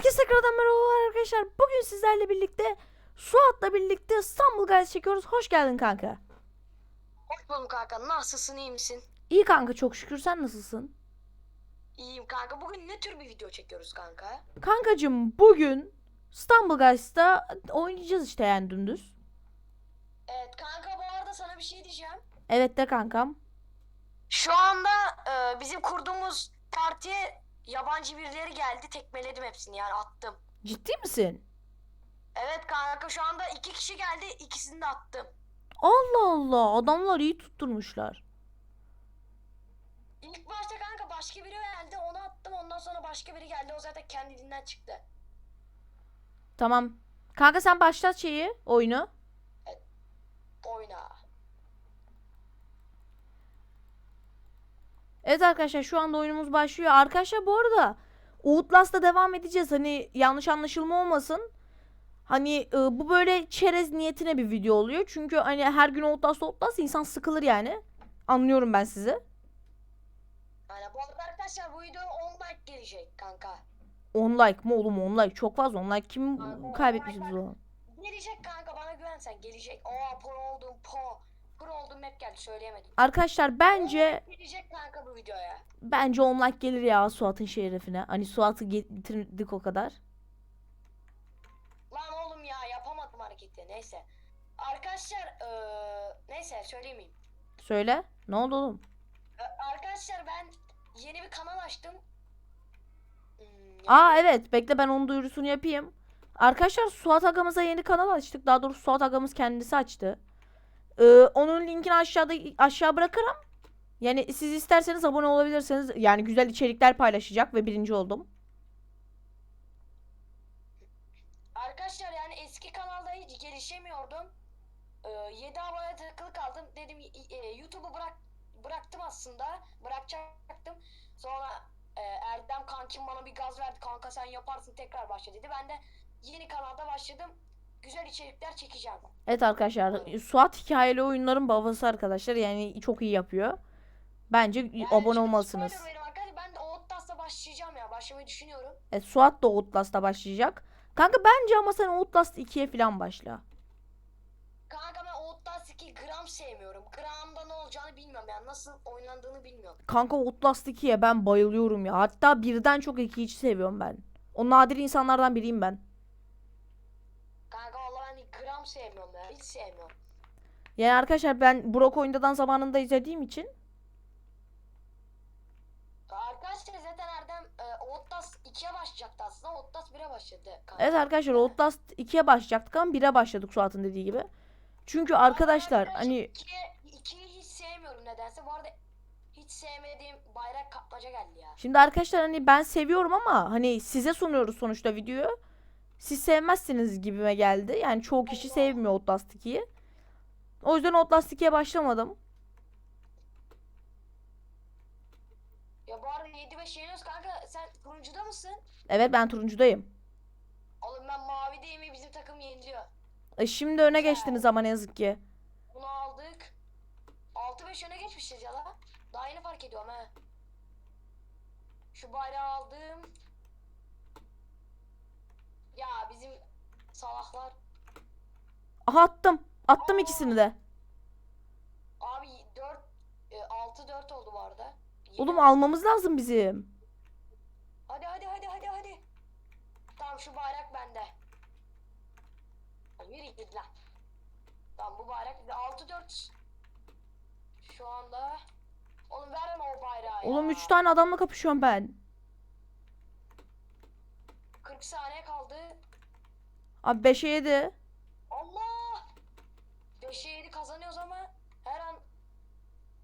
Herkese tekrardan merhabalar arkadaşlar. Bugün sizlerle birlikte Suat'la birlikte İstanbul Guys çekiyoruz. Hoş geldin kanka. Hoş buldum kanka. Nasılsın iyi misin? İyi kanka çok şükür sen nasılsın? İyiyim kanka. Bugün ne tür bir video çekiyoruz kanka? Kankacım bugün İstanbul Guys'ta oynayacağız işte yani dümdüz. Evet kanka bu arada sana bir şey diyeceğim. Evet de kankam. Şu anda e, bizim kurduğumuz partiye yabancı birileri geldi. Tekmeledim hepsini yani attım. Ciddi misin? Evet kanka şu anda iki kişi geldi. ikisini de attım. Allah Allah adamlar iyi tutturmuşlar. İlk başta kanka başka biri geldi. Onu attım. Ondan sonra başka biri geldi. O zaten kendiliğinden çıktı. Tamam. Kanka sen başlat şeyi oyunu. Oyna. Evet arkadaşlar şu anda oyunumuz başlıyor. Arkadaşlar bu arada Outlast'ta devam edeceğiz. Hani yanlış anlaşılma olmasın. Hani e, bu böyle çerez niyetine bir video oluyor. Çünkü hani her gün Outlast Outlast insan sıkılır yani. Anlıyorum ben sizi. Yani bu arada arkadaşlar bu video 10 like gelecek kanka. 10 like mı oğlum 10 like çok fazla 10 like kim Kanka, kaybetmiş on like biz onu. Gelecek kanka bana güven sen gelecek. Oo pro oldum pro. Pro oldum hep geldi söyleyemedim. Arkadaşlar bence Gelecek kanka bu videoya. bence 10 like gelir ya Suat'ın şerefine. Hani Suat'ı getirdik o kadar. Lan oğlum ya yapamadım hareketi neyse. Arkadaşlar eee, neyse söylemeyeyim. Söyle. Ne oldu oğlum? Ee, arkadaşlar ben yeni bir kanal açtım. Hmm, Aa evet bekle ben onun duyurusunu yapayım. Arkadaşlar Suat Agamız'a yeni kanal açtık. Daha doğrusu Suat Agamız kendisi açtı. Ee, onun linkini aşağıda aşağı bırakırım. Yani siz isterseniz abone olabilirsiniz. Yani güzel içerikler paylaşacak ve birinci oldum. Arkadaşlar yani eski kanalda hiç gelişemiyordum. Ee, 7 abone takılı kaldım. Dedim e, YouTube'u bırak bıraktım aslında. Bırakacaktım. Sonra e, Erdem kankim bana bir gaz verdi. Kanka sen yaparsın tekrar başla dedi. Ben de yeni kanalda başladım. Güzel içerikler çekeceğim. Evet arkadaşlar Suat hikayeli oyunların babası arkadaşlar. Yani çok iyi yapıyor. Bence Yani abone olmalısınız. Ben de Outlast'ta başlayacağım ya. Başlamayı düşünüyorum. Evet, Suat da Outlast'ta başlayacak. Kanka bence ama sen Outlast 2'ye falan başla. Kanka ben Outlast 2 gram sevmiyorum. Gramda ne olacağını bilmiyorum yani. Nasıl oynandığını bilmiyorum. Kanka Outlast 2'ye ben bayılıyorum ya. Hatta birden çok 2'yi seviyorum ben. O nadir insanlardan biriyim ben. Kanka vallahi ben gram sevmiyorum ya. Hiç sevmiyorum. Yani arkadaşlar ben Brok oyundadan zamanında izlediğim için Arkadaşlar zaten Erdem e, Outlast 2'ye başlayacaktı aslında. Outlast 1'e başladı. Kanka. Evet arkadaşlar Outlast 2'ye başlayacaktık ama 1'e başladık Suat'ın dediği gibi. Çünkü arkadaşlar hani 2'ye 2'yi hiç sevmiyorum nedense. Bu arada hiç sevmediğim bayrak kapmaca geldi ya. şimdi arkadaşlar hani ben seviyorum ama hani size sunuyoruz sonuçta videoyu. Siz sevmezsiniz gibime geldi. Yani çoğu kişi sevmiyor Outlast 2'yi. O yüzden Outlast 2'ye başlamadım. Ya bu arada 7-5 yeniyoruz kanka. Sen turuncuda mısın? Evet ben turuncudayım. Oğlum ben mavideyim ve bizim takım yeniliyor. E şimdi öne geçtiniz ama ne yazık ki. Bunu aldık. 6-5 öne geçmişiz ya la. Daha yeni fark ediyorum he. Şu bayrağı aldım. Ya bizim salaklar. Aha attım. Attım ikisini de. Abi 4 6-4 oldu bu arada. Oğlum Yine- almamız lazım bizim. Hadi hadi hadi hadi hadi. Tamam şu bayrak bende. Yürü git lan. Tamam bu bayrak 6-4. Şu anda. Oğlum verme o bayrağı ya. Oğlum 3 tane adamla kapışıyorum ben. 40 saniye kaldı. Abi 5'e 7. Allah! 5'e 7 kazanıyoruz ama her an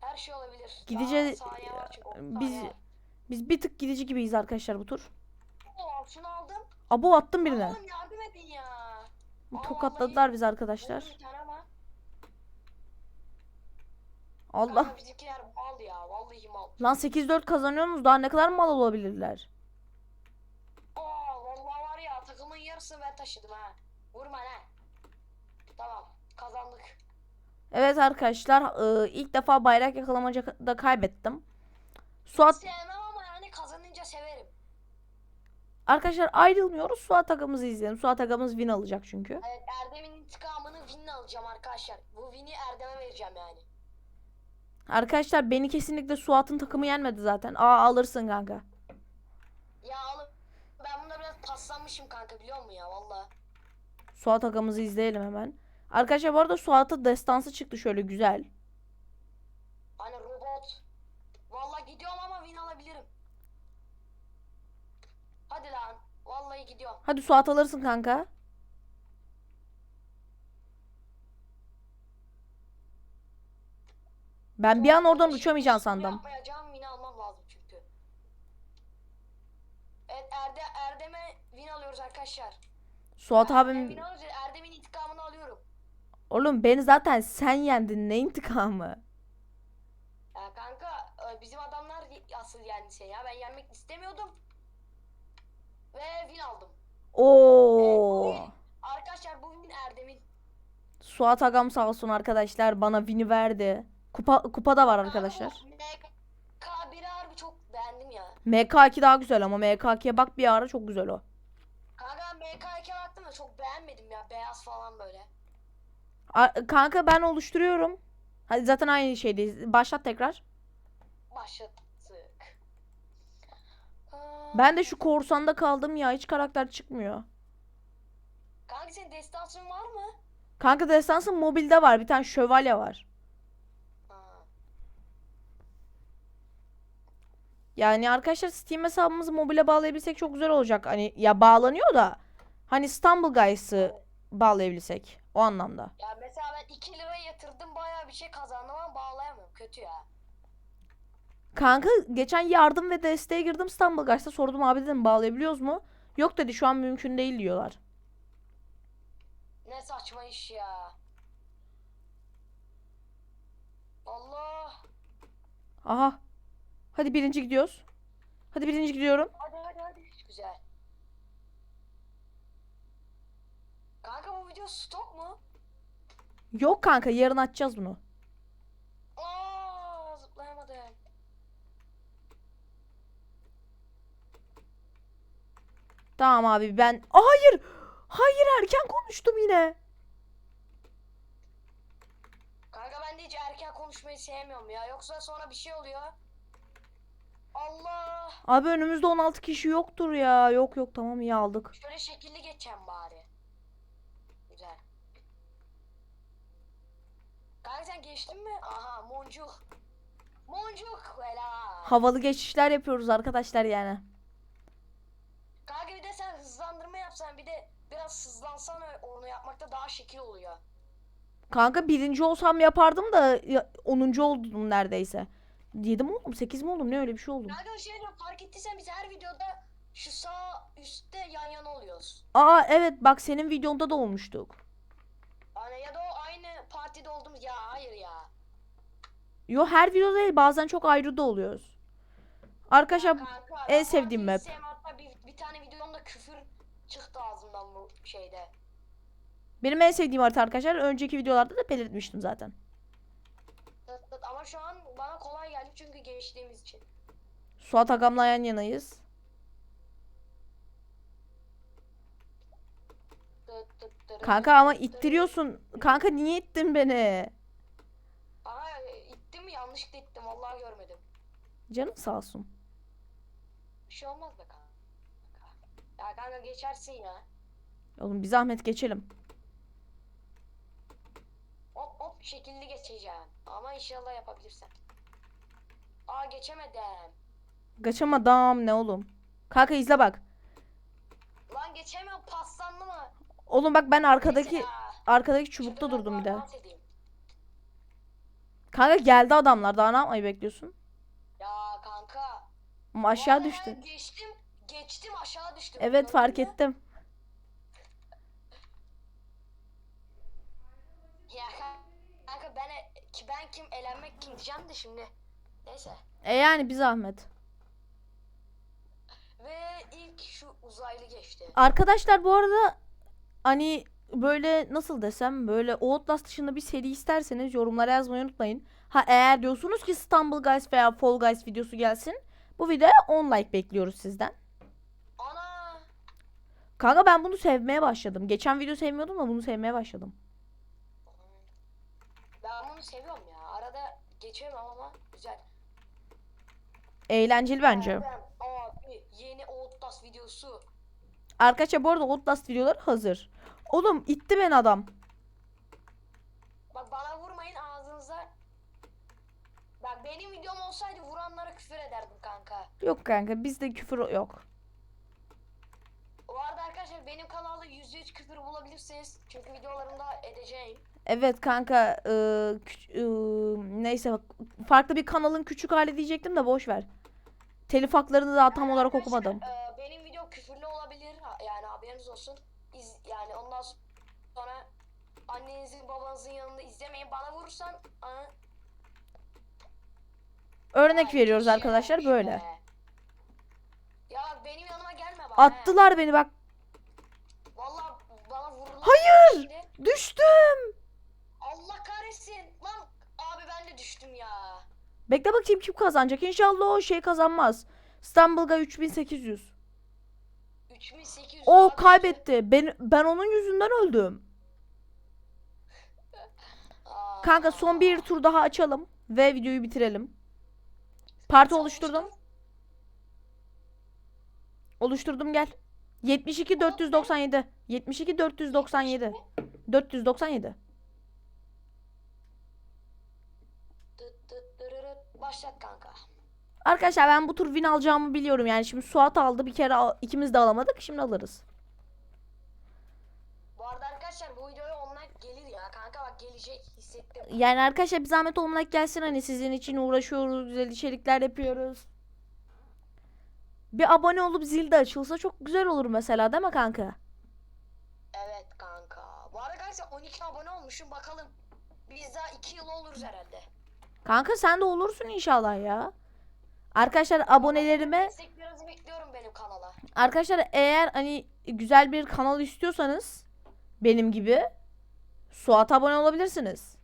her şey olabilir. Gideceğiz- Daha saniye var çünkü, on Biz saniye var. biz bir tık gidici gibiyiz arkadaşlar bu tur. Oo, şunu aldım. Abo attım birine. Oğlum yardım edin ya. Aa, Tokatladılar bizi arkadaşlar. Vurdum bir tane ama. Allah. Kanka bizimkiler mal ya. Vallahi mal. Lan 8-4 kazanıyorsunuz daha ne kadar mal olabilirler. Aa vallahi var ya takımın yarısını ben taşıdım ha. Vurma lan. Tamam kazandık. Evet arkadaşlar e, ilk defa bayrak yakalamacada kaybettim. Suat Sevmem ama yani kazanınca severim. Arkadaşlar ayrılmıyoruz. Suat Agamızı izleyelim. Suat Agamız win alacak çünkü. Evet Erdem'in intikamını Win'le alacağım arkadaşlar. Bu Win'i Erdem'e vereceğim yani. Arkadaşlar beni kesinlikle Suat'ın takımı yenmedi zaten. Aa alırsın kanka. Ya oğlum ben bunda biraz paslanmışım kanka biliyor musun ya valla. Suat Agamızı izleyelim hemen. Arkadaşlar bu arada Suat'ın destansı çıktı şöyle güzel. Hani robot. Valla gidiyorum ama win alabilirim. Hadi lan. Vallahi gidiyorum. Hadi Suat alırsın kanka. Ben bir an oradan uçamayacağım sandım. Yapmayacağım win almam lazım çünkü. Evet Erde, win alıyoruz arkadaşlar. Suat abim. Erdem'in intikamını alıyorum. oğlum beni zaten sen yendin ne intikamı? Ya kanka e, bizim adamlar asıl yendi seni ya. Ben yenmek istemiyordum. Ve win aldım. Oo. Evet, Arkadaşlar bu win Erdem'in. Suat Agam sağ olsun arkadaşlar bana win'i verdi. Kupa kupa da var arkadaşlar. MK1'i harbi çok beğendim ya. MK2 daha güzel ama MK2'ye bak bir ara çok güzel o. Kanka ben MK2'ye baktım da çok beğenmedim ya. Beyaz falan böyle. A- kanka ben oluşturuyorum. Hadi zaten aynı şeydeyiz. Başlat tekrar. Başlattık. Aa, Ben de şu korsanda kaldım ya hiç karakter çıkmıyor. Kanka senin destansın var mı? Kanka destansın mobilde var bir tane şövalye var. Ha. Yani arkadaşlar Steam hesabımızı mobile bağlayabilsek çok güzel olacak. Hani ya bağlanıyor da hani İstanbul Guys'ı bağlayabilsek o anlamda. Ya mesela ben 2 lira yatırdım bayağı bir şey kazandım ama bağlayamıyorum. Kötü ya. Kanka geçen yardım ve desteğe girdim İstanbul Guys'ta sordum abi dedim bağlayabiliyoruz mu? Yok dedi şu an mümkün değil diyorlar. Ne saçma iş ya. Allah. Aha. Hadi birinci gidiyoruz. Hadi birinci gidiyorum. Hadi hadi hadi. Güzel. Video stok mu? Yok kanka yarın açacağız bunu. Aa zıplayamadım. Tamam abi ben... Hayır! Hayır erken konuştum yine. Kanka ben de hiç erken konuşmayı sevmiyorum ya. Yoksa sonra bir şey oluyor. Allah. Abi önümüzde 16 kişi yoktur ya. Yok yok tamam iyi aldık. Şöyle şekilli geçeceğim bari. Güzel. Sen geçtin mi? Aha moncuk. Moncuk. Helal. Havalı geçişler yapıyoruz arkadaşlar yani. Kanka bir de sen hızlandırma yapsan bir de biraz hızlansan onu yapmakta daha şekil oluyor. Kanka birinci olsam yapardım da ya- 10. oldum neredeyse. 7 mi oldum 8 mi oldum ne öyle bir şey oldum. Kanka şey diyeceğim, fark ettiysen biz her videoda şu sağ üstte yan yana oluyoruz. Aa evet bak senin videonda da olmuştuk. Hani ya da o aynı partide olduğumuz ya hayır ya. Yo her videoda değil bazen çok ayrı da oluyoruz. Arkadaşlar Kanka, en sevdiğim map. sevmem. Hatta bir, bir tane videomda küfür çıktı ağzımdan bu şeyde. benim en sevdiğim harita arkadaşlar. Önceki videolarda da belirtmiştim zaten. Tıt tıt. Ama şu an bana kolay geldi çünkü geçtiğimiz için. Suat Agam'la yan yanayız. Tıt tıt tırı Kanka ama ittiriyorsun. Kanka niye ittin beni? Aha ittim mi yanlışlıkla ittim vallahi görmedim. Canın sağ olsun. Bir şey olmaz be kanka. Ya kanka geçersin ya. Oğlum bir zahmet geçelim. Hop hop şekilli geçeceğim. Ama inşallah yapabilirsen. Aa geçemedim. Kaçamadım ne oğlum. Kanka izle bak. Lan geçemiyorum paslandı mı? Oğlum bak ben arkadaki ya. arkadaki çubukta durdum bir de. Kanka geldi adamlar. Daha ne yapmayı bekliyorsun? Ya kanka. Ama aşağı ben Geçtim. Geçtim aşağı düştüm. Evet fark mü? ettim. Ya kanka ben ki ben kim elenmek kim diyeceğim de şimdi. Neyse. E yani bir zahmet. Ve ilk şu uzaylı geçti. Arkadaşlar bu arada hani böyle nasıl desem böyle Outlast dışında bir seri isterseniz yorumlara yazmayı unutmayın. Ha eğer diyorsunuz ki Stumble Guys veya Fall Guys videosu gelsin. Bu videoya 10 like bekliyoruz sizden. Ana. Kanka ben bunu sevmeye başladım. Geçen video sevmiyordum da bunu sevmeye başladım. Ben bunu seviyorum ya. Arada geçiyorum ama güzel. Eğlenceli bence. Ben, abi yeni Outlast videosu. Arkadaşlar bu arada Outlast videoları hazır. Oğlum itti ben adam. Bak bana vurmayın ağzınıza. Bak benim videom olsaydı vuranlara küfür ederdim kanka. Yok kanka bizde küfür yok. O arada arkadaşlar benim kanalda %100 küfür bulabilirsiniz. Çünkü videolarımda edeceğim. Evet kanka küç- e, neyse bak farklı bir kanalın küçük hali diyecektim de boş ver. Telif haklarını daha tam olarak okumadım. e, benim olabilir. Yani haberiniz olsun. İz, yani ondan sonra annenizin babanızın yanında izlemeyin. Bana vurursan aa, Örnek Ay, veriyoruz şey arkadaşlar böyle. be. Ya benim yanıma gelme bak. he. Attılar beni bak. Vallahi bana vururlar. Hayır! Şimdi. Düştüm. Allah kahretsin. Lan abi ben de düştüm ya. Bekle bakayım kim kazanacak. İnşallah o şey kazanmaz. İstanbul'a 3800. 3800. O abi. kaybetti. Ben ben onun yüzünden öldüm. Aa. Kanka son bir tur daha açalım ve videoyu bitirelim. Parti oluşturdum. oluştur. Oluşturdum gel. 72 497. 72 497. 497. Dıt dıt dırırıt. Başlat kanka. Arkadaşlar ben bu tur win alacağımı biliyorum. Yani şimdi Suat aldı bir kere al- ikimiz de alamadık. Şimdi alırız. Bu arada arkadaşlar bu videoya onlar gelir ya. Kanka bak gelecek hissettim. Yani arkadaşlar bir zahmet olmak gelsin hani sizin için uğraşıyoruz. Güzel içerikler yapıyoruz. Bir abone olup zil de açılsa çok güzel olur mesela değil mi kanka? Evet kanka. Bu arada arkadaşlar 12 abone olmuşum bakalım. Biz daha 2 yıl oluruz herhalde. Kanka sen de olursun inşallah ya. Arkadaşlar abonelerime Desteklerinizi bekliyorum benim kanala. Arkadaşlar eğer hani güzel bir kanal istiyorsanız benim gibi Suat'a abone olabilirsiniz.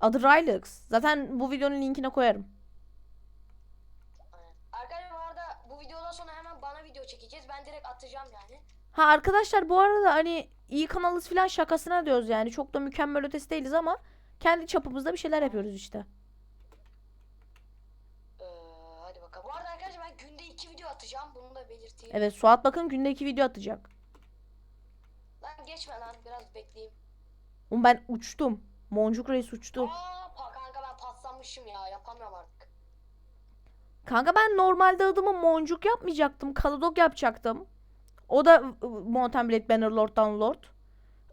Adı Rylux. Zaten bu videonun linkine koyarım. Arkadaşlar bu arada bu videodan sonra hemen bana video çekeceğiz. Ben direkt atacağım yani. Ha arkadaşlar bu arada hani iyi kanalız falan şakasına diyoruz yani. Çok da mükemmel ötesi değiliz ama kendi çapımızda bir şeyler yapıyoruz işte. Ee, hadi bakalım. Bu arada arkadaşlar ben günde 2 video atacağım. Bunu da belirteyim. Evet Suat bakın günde iki video atacak. Lan geçme lan biraz bekleyeyim. Oğlum ben uçtum. Moncuk Reis uçtu. Aa pa kanka ben paslanmışım ya. Yapamıyorum artık. Kanka ben normalde adımı Moncuk yapmayacaktım. Kaladok yapacaktım. O da ı, Mountain Blade Bannerlord'dan Lord.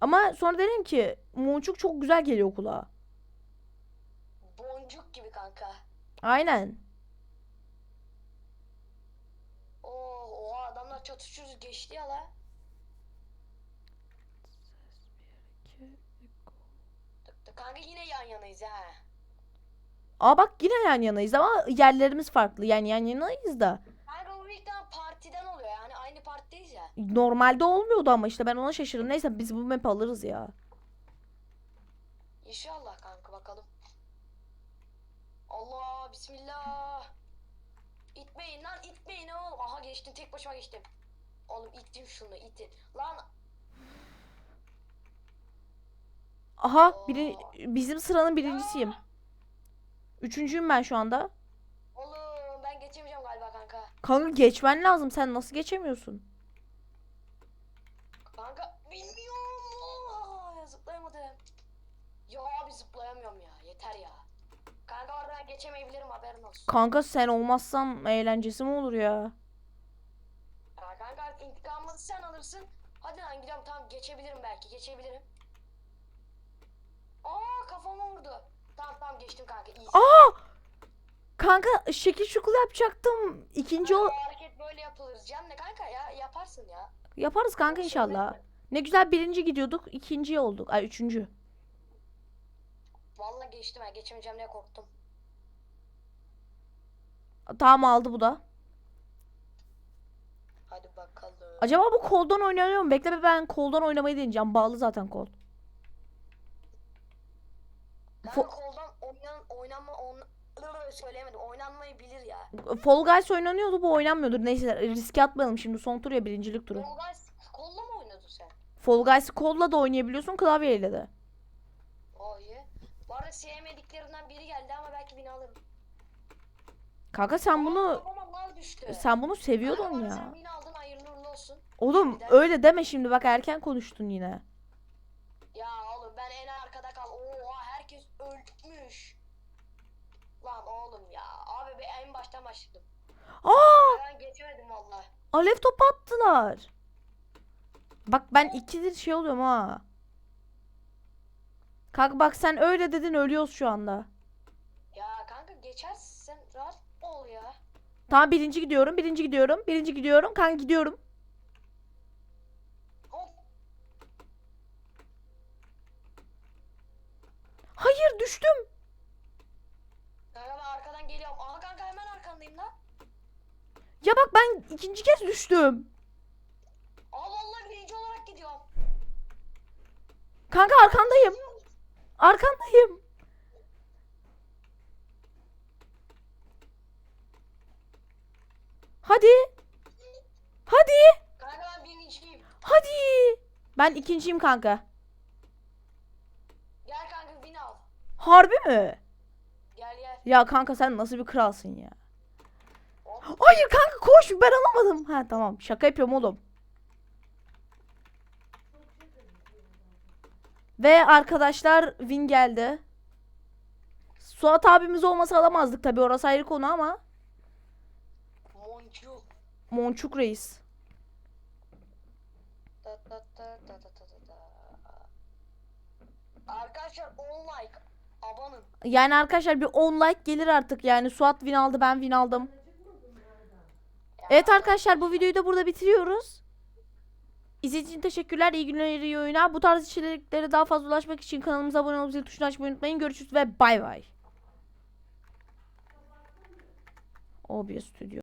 Ama sonra dedim ki Moncuk çok güzel geliyor kulağa. Boncuk gibi kanka. Aynen. Oo, oha adamlar çatışıyoruz geçti ya la. Kanka yine yan yanayız ha. Aa bak yine yan yanayız ama yerlerimiz farklı. Yani yan yanayız da. Kanka bu ihtimal partiden oluyor yani aynı partideyiz ya. Normalde olmuyordu ama işte ben ona şaşırdım. Neyse biz bu map alırız ya. İnşallah kanka bakalım. Allah bismillah. İtmeyin lan itmeyin oğlum. Aha geçtim tek başıma geçtim. Oğlum ittim şunu itin. Lan Aha biri, bizim sıranın birincisiyim. Üçüncüyüm ben şu anda. oğlum ben geçemeyeceğim galiba kanka. Kanka geçmen lazım. Sen nasıl geçemiyorsun? Kanka bilmiyorum. Aa, zıplayamadım. Ya abi zıplayamıyorum ya. Yeter ya. Kanka orada ben geçemeyebilirim haberin olsun. Kanka sen olmazsan eğlencesi mi olur ya? İntikamını sen alırsın. Hadi lan gidiyorum tamam geçebilirim belki geçebilirim. Aa kafama vurdu. Tamam tamam geçtim kanka iyi. Aa! Kanka şekil şukul yapacaktım. İkinci ol... O hareket böyle yapılır. Can ne kanka ya yaparsın ya. Yaparız kanka inşallah. Ne güzel birinci gidiyorduk. ikinci olduk. Ay üçüncü. Vallahi geçtim ha geçemeyeceğim diye korktum. Tamam aldı bu da. Hadi bakalım. Acaba bu koldan oynanıyor mu? Bekle be ben koldan oynamayı deneyeceğim. Bağlı zaten kol. Kanka Fo- koldan oynan oynanma on söyleyemedim. Oynanmayı bilir ya. Fall Guys oynanıyordu bu oynanmıyordur. Neyse riske atmayalım şimdi son tur ya birincilik turu. Fall Guys kolla mı Fall Guys'ı kolla da oynayabiliyorsun klavyeyle de. O iyi. Bu arada sevmediklerinden biri geldi ama belki beni alırım. Kanka sen bunu düştü. sen bunu seviyordun ya. Sen beni aldın hayırlı uğurlu olsun. Oğlum öyle deme şimdi bak erken konuştun yine. Ya oğlum ben en arkada kal. Oha herkes ölmüş. Lan oğlum ya. Abi ben en baştan başladım. Aa Ben geçemedim valla. alev topu attılar. Bak ben ikidir şey oluyorum ha. Kanka bak sen öyle dedin ölüyoruz şu anda. Ya kanka geçersin sen rahat ol ya. Tamam birinci gidiyorum birinci gidiyorum birinci gidiyorum kanka gidiyorum. Hop. Hayır düştüm. Kanka ben arkadan geliyorum. Aha kanka hemen arkandayım lan. Ya bak ben ikinci kez düştüm. Aa vallahi birinci olarak gidiyorum. Kanka arkandayım. Arkandayım. Hadi. Hadi. Kanka ben birinciyim. Hadi. Ben ikinciyim kanka. Gel kanka bin al. Harbi mi? Gel gel. Ya kanka sen nasıl bir kralsın ya? Hop. Hayır kanka koş ben alamadım. Ha tamam şaka yapıyorum oğlum. Ve arkadaşlar win geldi. Suat abimiz olmasa alamazdık tabi orası ayrı konu ama. Monçuk reis. Ta ta ta ta ta ta ta. Arkadaşlar 10 like. Abanın. Yani arkadaşlar bir 10 like gelir artık yani. Suat win aldı ben win aldım. Evet arkadaşlar bu videoyu da burada bitiriyoruz. İzlediğiniz için teşekkürler. İyi günler, iyi oyunlar. Bu tarz içeriklere daha fazla ulaşmak için kanalımıza abone olup zil tuşunu açmayı unutmayın. Görüşürüz ve bay bay. OBS Studio.